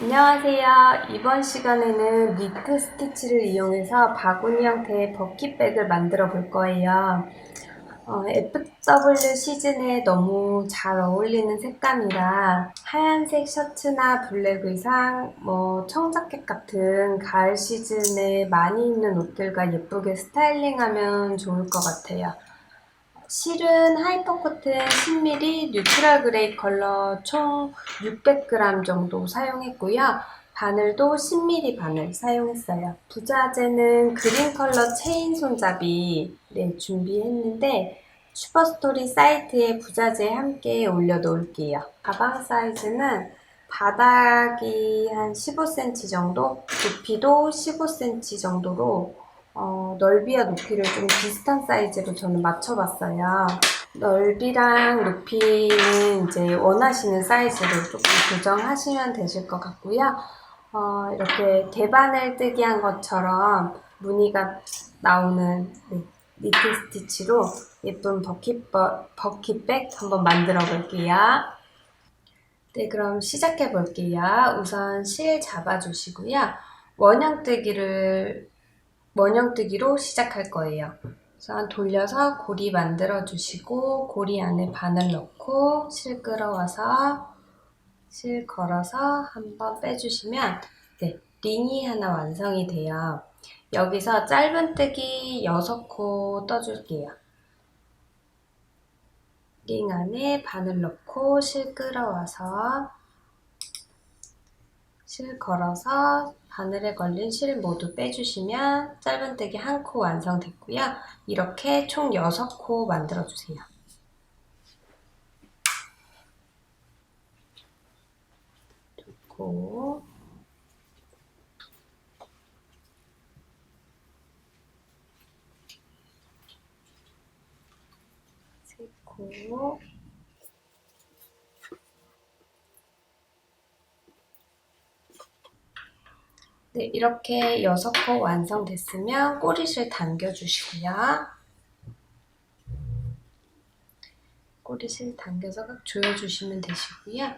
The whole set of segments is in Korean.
안녕하세요. 이번 시간에는 니트 스티치를 이용해서 바구니 형태의 버킷백을 만들어 볼 거예요. 어, FW 시즌에 너무 잘 어울리는 색감이라 하얀색 셔츠나 블랙 의상, 뭐 청자켓 같은 가을 시즌에 많이 입는 옷들과 예쁘게 스타일링하면 좋을 것 같아요. 실은 하이퍼 코튼 10mm 뉴트럴 그레이 컬러 총 600g 정도 사용했고요. 바늘도 10mm 바늘 사용했어요. 부자재는 그린 컬러 체인 손잡이 네, 준비했는데 슈퍼스토리 사이트에 부자재 함께 올려놓을게요. 가방 사이즈는 바닥이 한 15cm 정도, 높이도 15cm 정도로 어, 넓이와 높이를 좀 비슷한 사이즈로 저는 맞춰봤어요. 넓이랑 높이는 이제 원하시는 사이즈로 조금 조정하시면 되실 것 같고요. 어, 이렇게 대바늘 뜨기 한 것처럼 무늬가 나오는 네, 니트 스티치로 예쁜 버킷, 버킷백 한번 만들어 볼게요. 네, 그럼 시작해 볼게요. 우선 실 잡아주시고요. 원형 뜨기를 원형뜨기로 시작할 거예요. 우선 돌려서 고리 만들어 주시고 고리 안에 바늘 넣고 실 끌어와서 실 걸어서 한번 빼주시면 네, 링이 하나 완성이 돼요. 여기서 짧은뜨기 6코 떠줄게요. 링 안에 바늘 넣고 실 끌어와서 실 걸어서 바늘에 걸린 실 모두 빼주시면 짧은뜨기 한 코 완성됐고요. 이렇게 총 6코 만들어주세요. 두 코, 세 코, 네, 이렇게 6코 완성됐으면 꼬리실 당겨주시고요. 꼬리실 당겨서 각 조여주시면 되시고요.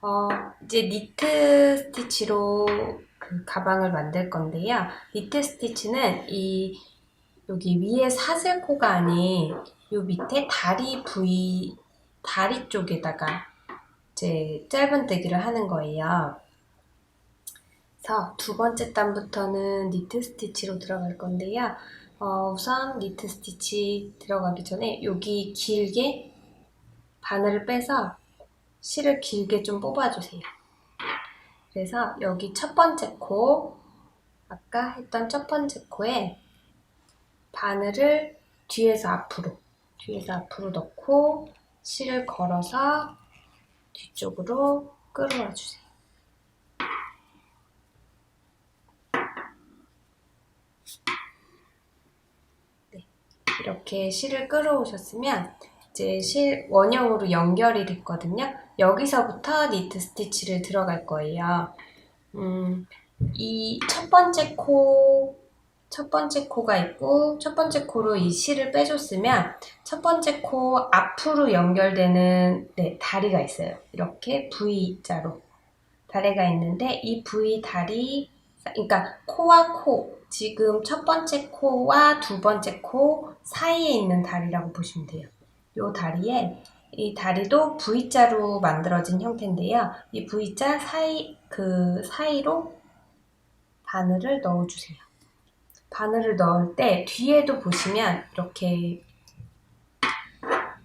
어, 이제 니트 스티치로 그 가방을 만들 건데요. 니트 스티치는 이 여기 위에 사슬코가 아닌 요 밑에 다리 부위, 다리 쪽에다가 이제 짧은뜨기를 하는 거예요. 그래서 두 번째 단부터는 니트 스티치로 들어갈 건데요. 어, 우선 니트 스티치 들어가기 전에 여기 길게 바늘을 빼서 실을 길게 좀 뽑아주세요. 그래서 여기 첫 번째 코, 아까 했던 첫 번째 코에 바늘을 뒤에서 앞으로, 뒤에서 앞으로 넣고 실을 걸어서 뒤쪽으로 끌어와 주세요. 이렇게 실을 끌어오셨으면 이제 실 원형으로 연결이 됐거든요. 여기서부터 니트 스티치를 들어갈 거예요. 음, 이 첫 번째 코, 첫 번째 코가 있고, 첫 번째 코로 이 실을 빼줬으면, 첫 번째 코 앞으로 연결되는, 네, 다리가 있어요. 이렇게 V자로. 다리가 있는데, 이 V 다리, 그러니까 코와 코, 지금 첫 번째 코와 두 번째 코 사이에 있는 다리라고 보시면 돼요. 이 다리에 이 다리도 V자로 만들어진 형태인데요. 이 V자 사이 그 사이로 바늘을 넣어주세요. 바늘을 넣을 때 뒤에도 보시면 이렇게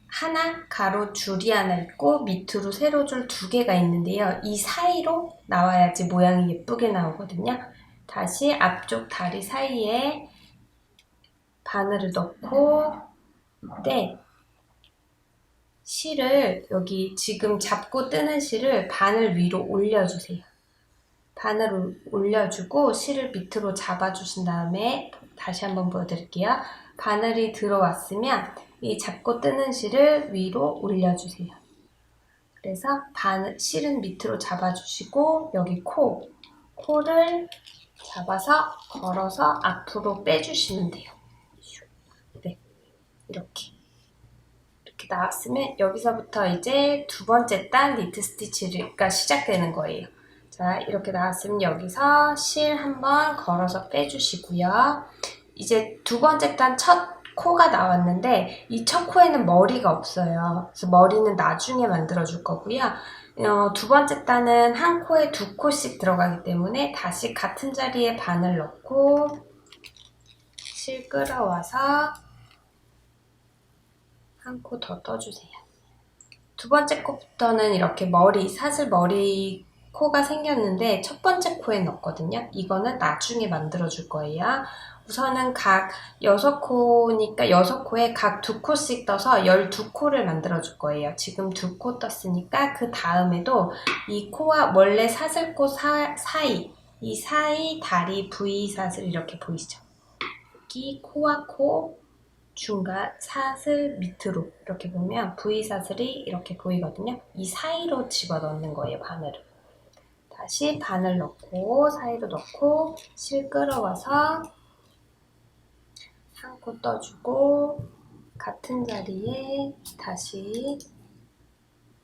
하나 가로 줄이 하나 있고 밑으로 세로 줄 두 개가 있는데요. 이 사이로 나와야지 모양이 예쁘게 나오거든요. 다시 앞쪽 다리 사이에 바늘을 넣고 네 실을 여기 지금 잡고 뜨는 실을 바늘 위로 올려주세요. 바늘을 올려주고 실을 밑으로 잡아주신 다음에 다시 한번 보여드릴게요. 바늘이 들어왔으면 이 잡고 뜨는 실을 위로 올려주세요. 그래서 바늘, 실은 밑으로 잡아주시고 여기 코, 코를 잡아서 걸어서 앞으로 빼주시면 돼요. 네, 이렇게. 이렇게 나왔으면 여기서부터 이제 두 번째 단 니트 스티치가 시작되는 거예요. 자, 이렇게 나왔으면 여기서 실 한번 걸어서 빼주시고요. 이제 두 번째 단 첫 코가 나왔는데 이 첫 코에는 머리가 없어요. 그래서 머리는 나중에 만들어 줄 거고요. 어, 두 번째 단은 한 코에 두 코씩 들어가기 때문에 다시 같은 자리에 바늘 넣고 실 끌어와서 한 코 더 떠주세요. 두 번째 코부터는 이렇게 머리, 사슬 머리 코가 생겼는데 첫 번째 코에 넣었거든요. 이거는 나중에 만들어 줄 거예요. 우선은 각 여섯 코니까 여섯 코에 각두 코씩 떠서 열두 코를 만들어 줄 거예요. 지금 두코 떴으니까 그 다음에도 이 코와 원래 사슬코 사, 사이 이 사이 다리 V 사슬 이렇게 보이시죠? 여기 코와 코 중간 사슬 밑으로 이렇게 보면 V 사슬이 이렇게 보이거든요. 이 사이로 집어 넣는 거예요, 바늘을. 다시 바늘 넣고 사이로 넣고 실 끌어와서 한 코 떠주고 같은 자리에 다시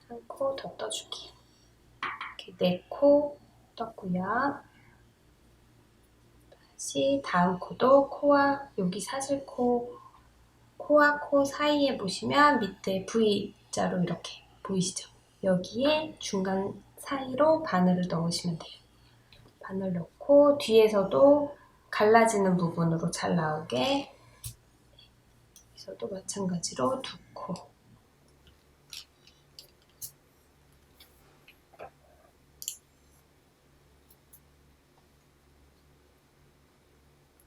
한 코 더 떠줄게요. 이렇게 네 코 떴고요. 다시 다음 코도 코와 여기 사슬코 코와 코 사이에 보시면 밑에 V자로 이렇게 보이시죠? 여기에 중간 사이로 바늘을 넣으시면 돼요. 바늘 넣고 뒤에서도 갈라지는 부분으로 잘 나오게 여기서도 마찬가지로 두 코.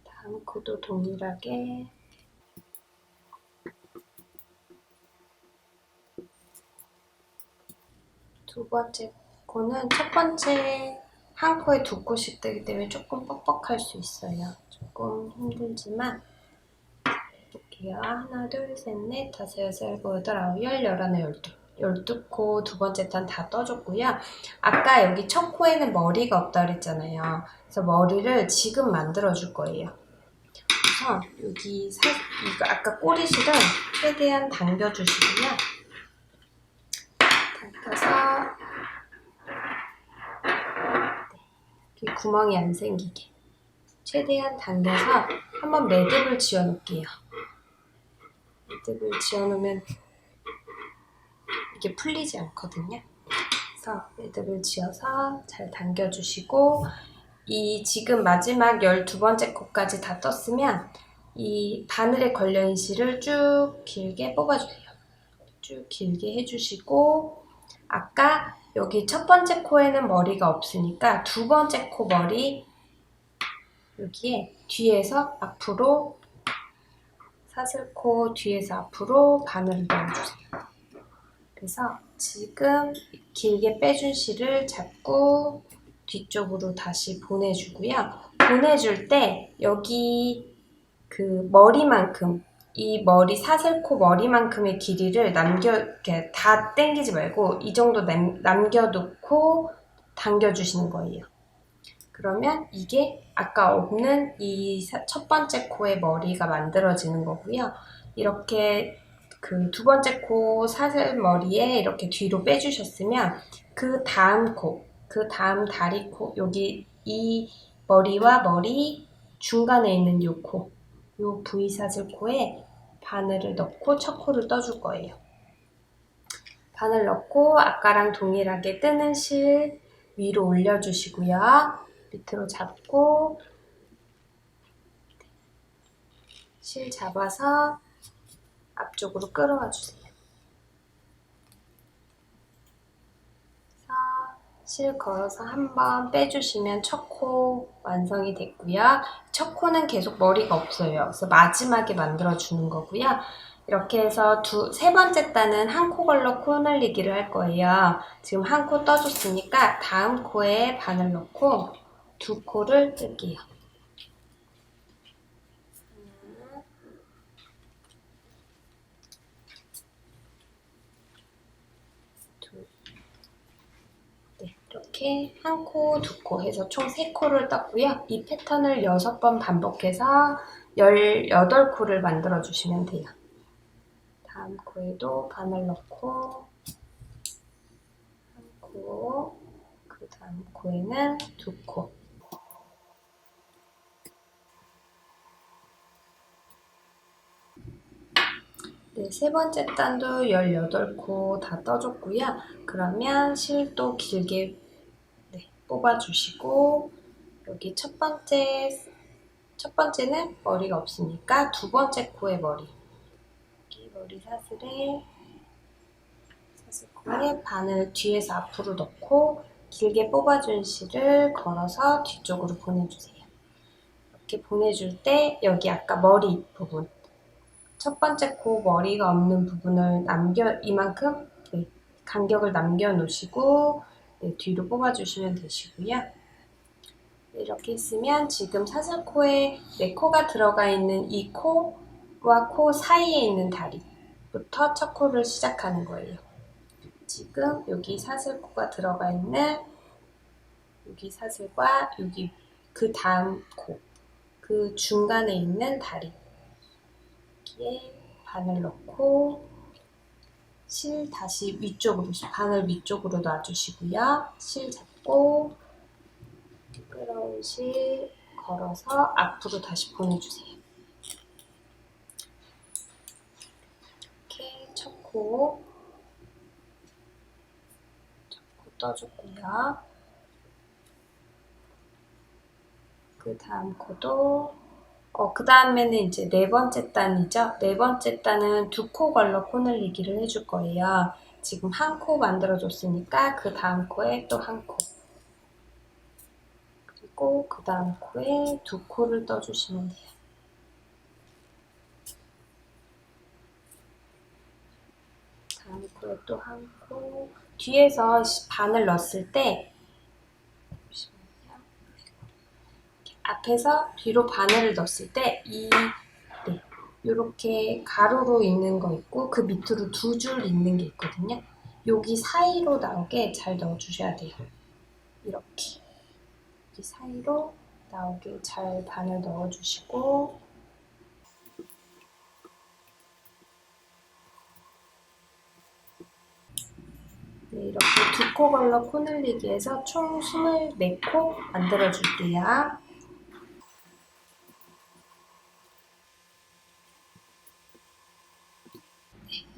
다음 코도 동일하게 두 번째 코는 첫 번째 한 코에 두 코씩 되기 때문에 조금 뻑뻑할 수 있어요. 조금 힘들지만 볼게요. 하나, 둘, 셋, 넷, 다섯, 여섯, 일곱, 여덟, 아홉, 열, 열하나, 열두. 열두 코두 번째 단다 떠줬고요. 아까 여기 첫 코에는 머리가 없다 그랬잖아요. 그래서 머리를 지금 만들어 줄 거예요. 그래서 여기 살, 이거 아까 꼬리실은 최대한 당겨 주시고요. 당겨서 이렇게 구멍이 안 생기게 최대한 당겨서 한번 매듭을 지어 놓을게요. 매듭을 지어 놓으면 이게 풀리지 않거든요. 그래서 매듭을 지어서 잘 당겨 주시고 이 지금 마지막 12번째 코까지 다 떴으면 이 바늘에 걸려있는 실을 쭉 길게 뽑아주세요. 쭉 길게 해주시고 아까 여기 첫 번째 코에는 머리가 없으니까 두 번째 코 머리 여기에 뒤에서 앞으로 사슬코 뒤에서 앞으로 바늘을 넣어주세요. 그래서 지금 길게 빼준 실을 잡고 뒤쪽으로 다시 보내주고요. 보내줄 때 여기 그 머리만큼 이 머리 사슬 코 머리만큼의 길이를 남겨 이렇게 다 당기지 말고 이 정도 남, 남겨놓고 당겨주시는 거예요. 그러면 이게 아까 없는 이 첫 번째 코의 머리가 만들어지는 거고요. 이렇게 그 두 번째 코 사슬 머리에 이렇게 뒤로 빼주셨으면 그 다음 코, 그 다음 다리 코, 여기 이 머리와 머리 중간에 있는 요 코, 요 V 사슬 코에 바늘을 넣고 첫 코를 떠줄 거예요. 바늘 넣고 아까랑 동일하게 뜨는 실 위로 올려주시고요. 밑으로 잡고 실 잡아서 앞쪽으로 끌어와 주세요. 그래서 실 걸어서 한번 빼주시면 첫 코 완성이 됐고요. 첫 코는 계속 머리가 없어요. 그래서 마지막에 만들어 주는 거고요. 이렇게 해서 두, 세 번째 단은 한 코 걸러 코 늘리기를 할 거예요. 지금 한 코 떠줬으니까 다음 코에 바늘 넣고 두 코를 뜰게요. 둘. 네, 이렇게 한 코, 두 코 해서 총 세 코를 떴고요. 이 패턴을 여섯 번 반복해서 18코를 만들어 주시면 돼요. 다음 코에도 바늘 넣고 한 코, 그 다음 코에는 두 코. 네, 세 번째 단도 18코 다 떠줬고요. 그러면 실도 길게 네, 뽑아주시고 여기 첫 번째 첫 번째는 머리가 없으니까 두 번째 코에 머리 여기 머리 사슬에 사슬 코에 바늘 뒤에서 앞으로 넣고 길게 뽑아준 실을 걸어서 뒤쪽으로 보내주세요. 이렇게 보내줄 때 여기 아까 머리 부분 첫 번째 코 머리가 없는 부분을 남겨 이만큼 네, 간격을 남겨 놓으시고 네, 뒤로 뽑아주시면 되시고요. 이렇게 있으면 지금 사슬코에 네 코가 들어가 있는 이 코와 코 사이에 있는 다리부터 첫 코를 시작하는 거예요. 지금 여기 사슬코가 들어가 있는 여기 사슬과 여기 그 다음 코, 그 중간에 있는 다리 여기에 바늘 넣고 실 다시 위쪽으로 바늘 위쪽으로 놔주시고요. 실 잡고 끌어온 실 걸어서 앞으로 다시 보내주세요. 이렇게 첫코 첫코 떠줬고요. 그 다음 코도 어, 그 다음에는 이제 네 번째 단이죠. 네 번째 단은 두 코 걸러 코 늘리기를 해줄 거예요. 지금 한 코 만들어줬으니까 그 다음 코에 또 한 코. 그리고 그 다음 코에 두 코를 떠주시면 돼요. 다음 코에 또 한 코. 뒤에서 바늘 넣었을 때 잠시만요. 앞에서 뒤로 바늘을 넣었을 때이 네, 이렇게 가로로 있는 거 있고 그 밑으로 두 줄 있는 게 있거든요. 여기 사이로 나오게 잘 넣어주셔야 돼요. 이렇게 여기 사이로 나오게 잘 바늘 넣어주시고 네, 이렇게 두 코 걸러 코 늘리기에서 총 24코 만들어 줄게요.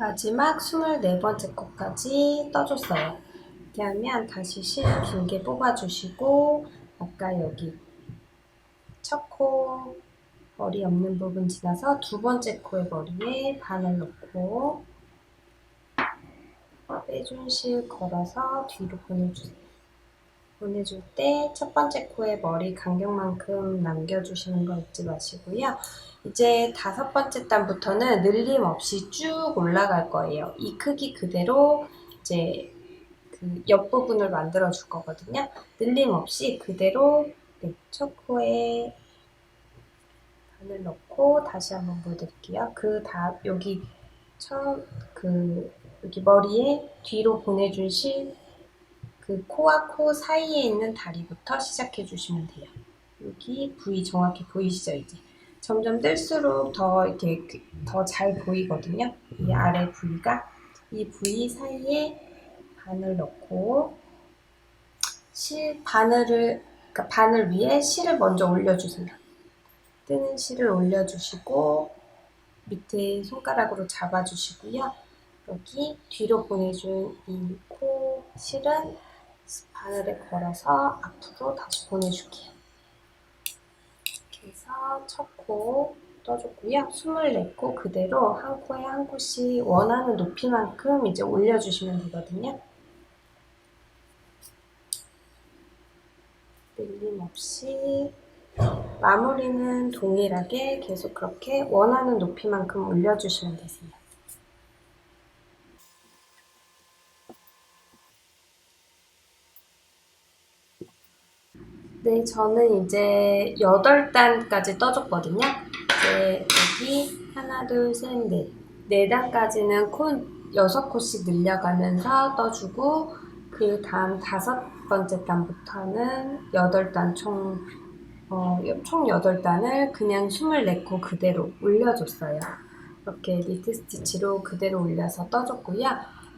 마지막 24번째 코까지 떠줬어요. 이렇게 하면 다시 실 길게 뽑아주시고 아까 여기 첫 코 머리 없는 부분 지나서 두 번째 코의 머리에 바늘 넣고 빼준 실 걸어서 뒤로 보내주세요. 보내줄 때 첫 번째 코에 머리 간격만큼 남겨주시는 거 잊지 마시고요. 이제 다섯 번째 단부터는 늘림 없이 쭉 올라갈 거예요. 이 크기 그대로 이제 그 옆부분을 만들어 줄 거거든요. 늘림 없이 그대로 네, 첫 코에 바늘 넣고 다시 한번 보여드릴게요. 그 다 여기 처음 그 여기 머리에 뒤로 보내준 실 그 코와 코 사이에 있는 다리부터 시작해 주시면 돼요. 여기 부위 정확히 보이시죠 이제? 점점 뜰수록 더 이렇게 더 잘 보이거든요. 이 아래 부위가 이 부위 사이에 바늘 넣고 실 바늘을 그러니까 바늘 위에 실을 먼저 올려주세요. 뜨는 실을 올려주시고 밑에 손가락으로 잡아주시고요. 여기 뒤로 보내준 이 코 실은 바늘에 걸어서 앞으로 다시 보내줄게요. 이렇게 해서 첫 코 떠줬고요. 24코 그대로 한 코에 한 코씩 원하는 높이만큼 이제 올려주시면 되거든요. 늘림 없이 마무리는 동일하게 계속 그렇게 원하는 높이만큼 올려주시면 되세요. 네, 저는 이제 8단까지 떠줬거든요. 이제 여기 하나, 둘, 셋, 넷. 4단까지는 코 6코씩 늘려가면서 떠주고, 그 다음 다섯 번째 단부터는 8단 총, 어, 총 8단을 그냥 24코 그대로 올려줬어요. 이렇게 니트 스티치로 그대로 올려서 떠줬고요.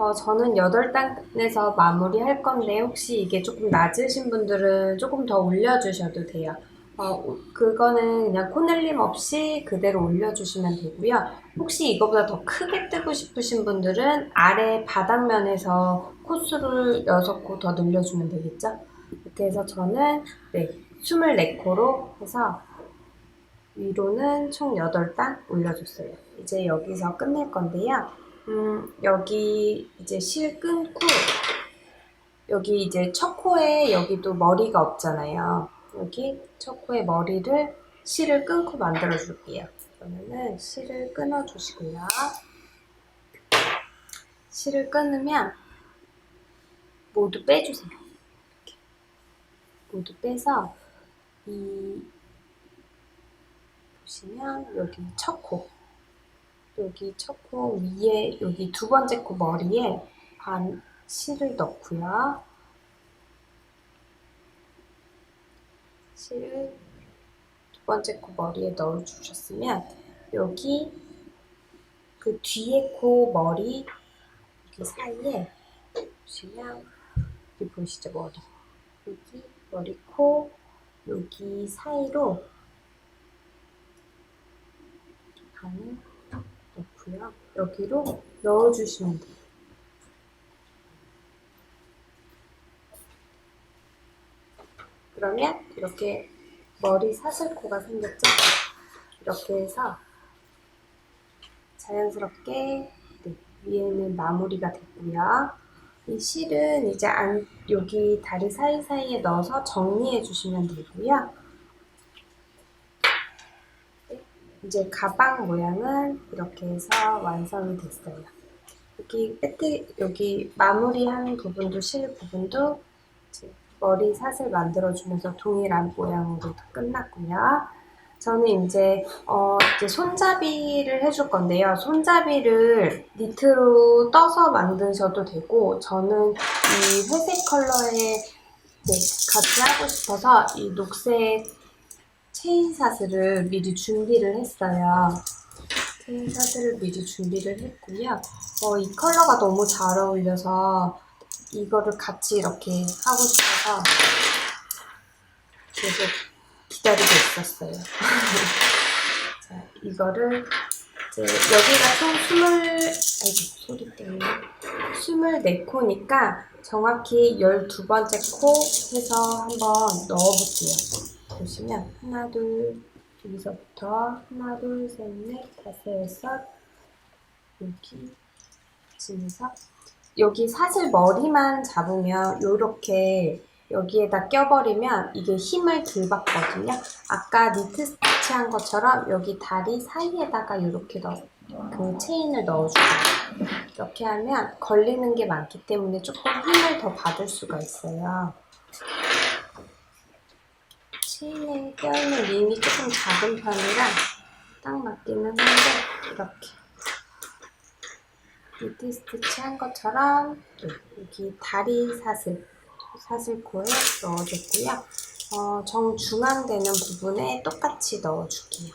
어, 저는 8단에서 마무리할 건데 혹시 이게 조금 낮으신 분들은 조금 더 올려주셔도 돼요. 어, 그거는 그냥 코넬림 없이 그대로 올려주시면 되고요. 혹시 이거보다 더 크게 뜨고 싶으신 분들은 아래 바닥면에서 코수를 6코 더 늘려주면 되겠죠? 이렇게 해서 저는 네, 24코로 해서 위로는 총 8단 올려줬어요. 이제 여기서 끝낼 건데요. 음, 여기 이제 실 끊고 여기 이제 첫 코에 여기도 머리가 없잖아요. 여기 첫 코에 머리를 실을 끊고 만들어 줄게요. 그러면은 실을 끊어 주시고요. 실을 끊으면 모두 빼주세요. 이렇게. 모두 빼서 이 보시면 여기 첫 코, 여기 첫 코 위에 여기 두 번째 코 머리에 반 실을 넣고요. 실을 두 번째 코 머리에 넣어 주셨으면 여기 그 뒤에 코 머리 여기 사이에 보시면 여기 보이시죠 머리 여기 머리 코 여기 사이로 반을 넣고요. 여기로 넣어주시면 돼요. 그러면 이렇게 머리 사슬코가 생겼죠? 이렇게 해서 자연스럽게 네, 위에는 마무리가 됐고요. 이 실은 이제 안, 여기 다리 사이사이에 넣어서 정리해 주시면 되고요. 이제 가방 모양은 이렇게 해서 완성이 됐어요. 여기 끝에 여기 마무리한 부분도 실 부분도 머리 사슬 만들어주면서 동일한 모양으로 다 끝났고요. 저는 이제 어 이제 손잡이를 해줄 건데요. 손잡이를 니트로 떠서 만드셔도 되고 저는 이 회색 컬러의 네, 같이 하고 싶어서 이 녹색 체인 사슬을 미리 준비를 했어요. 체인 사슬을 미리 준비를 했고요. 어, 이 컬러가 너무 잘 어울려서 이거를 같이 이렇게 하고 싶어서 계속 기다리고 있었어요. 자, 이거를 이제 여기가 총 스물, 아이고, 소리 때문에. 스물네 코니까 정확히 열두 번째 코 해서 한번 넣어볼게요. 보시면 하나 둘 여기서부터 하나 둘셋넷 다섯 여섯 여기 지면서 여기 사슬 머리만 잡으면 요렇게 여기에다 껴버리면 이게 힘을 덜 받거든요. 아까 니트 스티치 한 것처럼 여기 다리 사이에다가 이렇게 넣어 그 체인을 넣어주고 이렇게 하면 걸리는 게 많기 때문에 조금 힘을 더 받을 수가 있어요. 체인에 껴있는 림이 조금 작은 편이라 딱 맞기는 한데 이렇게 니트 스티치 한 것처럼 여기 다리 사슬 사슬코에 넣어줬고요. 어, 정중앙 되는 부분에 똑같이 넣어줄게요.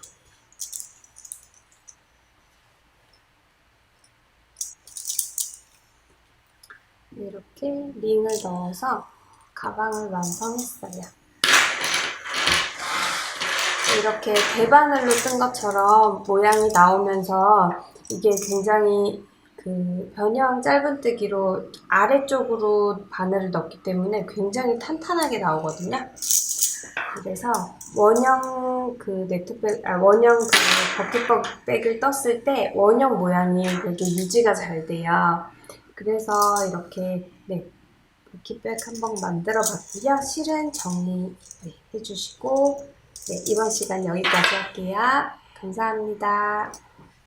이렇게 링을 넣어서 가방을 완성했어요. 이렇게 대바늘로 뜬 것처럼 모양이 나오면서 이게 굉장히 그 변형 짧은뜨기로 아래쪽으로 바늘을 넣기 때문에 굉장히 탄탄하게 나오거든요. 그래서 원형 그 네트백, 아, 원형 그 버킷백을 떴을 때 원형 모양이 되게 유지가 잘 돼요. 그래서 이렇게 네 버킷백 한번 만들어 봤고요. 실은 정리 네, 해주시고 네, 이번 시간 여기까지 할게요. 감사합니다.